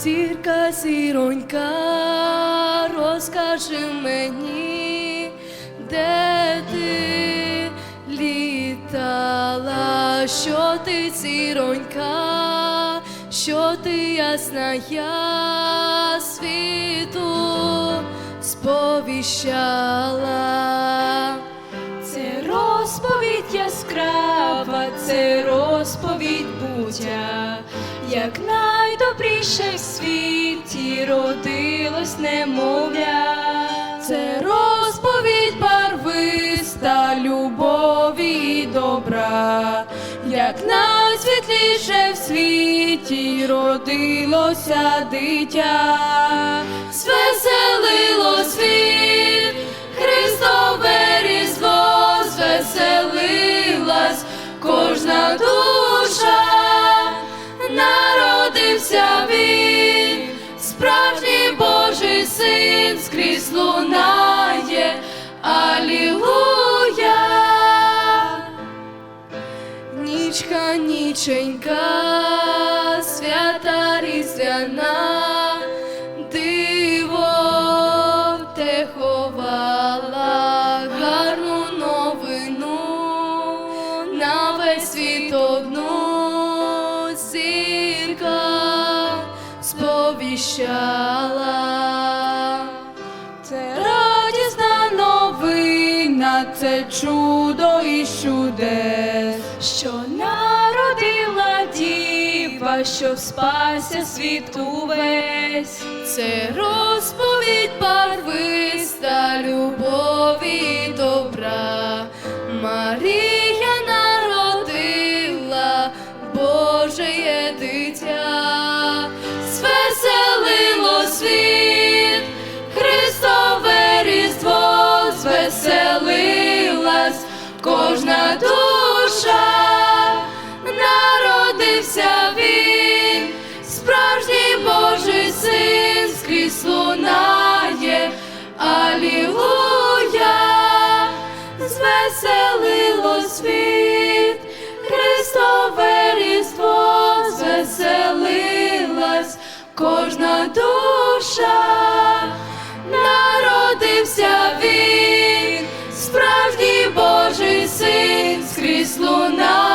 Зірка, зіронька, розкажи мені, де ти літала, що ти зіронька, що ти ясна? Я світу сповіщала. Це розповідь яскрава, це розповідь буття, як найдобріше в світі родилось немовля. Це розповідь барвиста любові і добра, як найсвітліше в світі родилося дитя, народився він, справжній Божий син скрізь лунає, Алілуя. Нічка, ніченька, свята різдвяна, світ одну сповіщала. Це радісна новина, це чудо і чудес. що народила діва, що спася світ увесь. Це розповідь колись луна.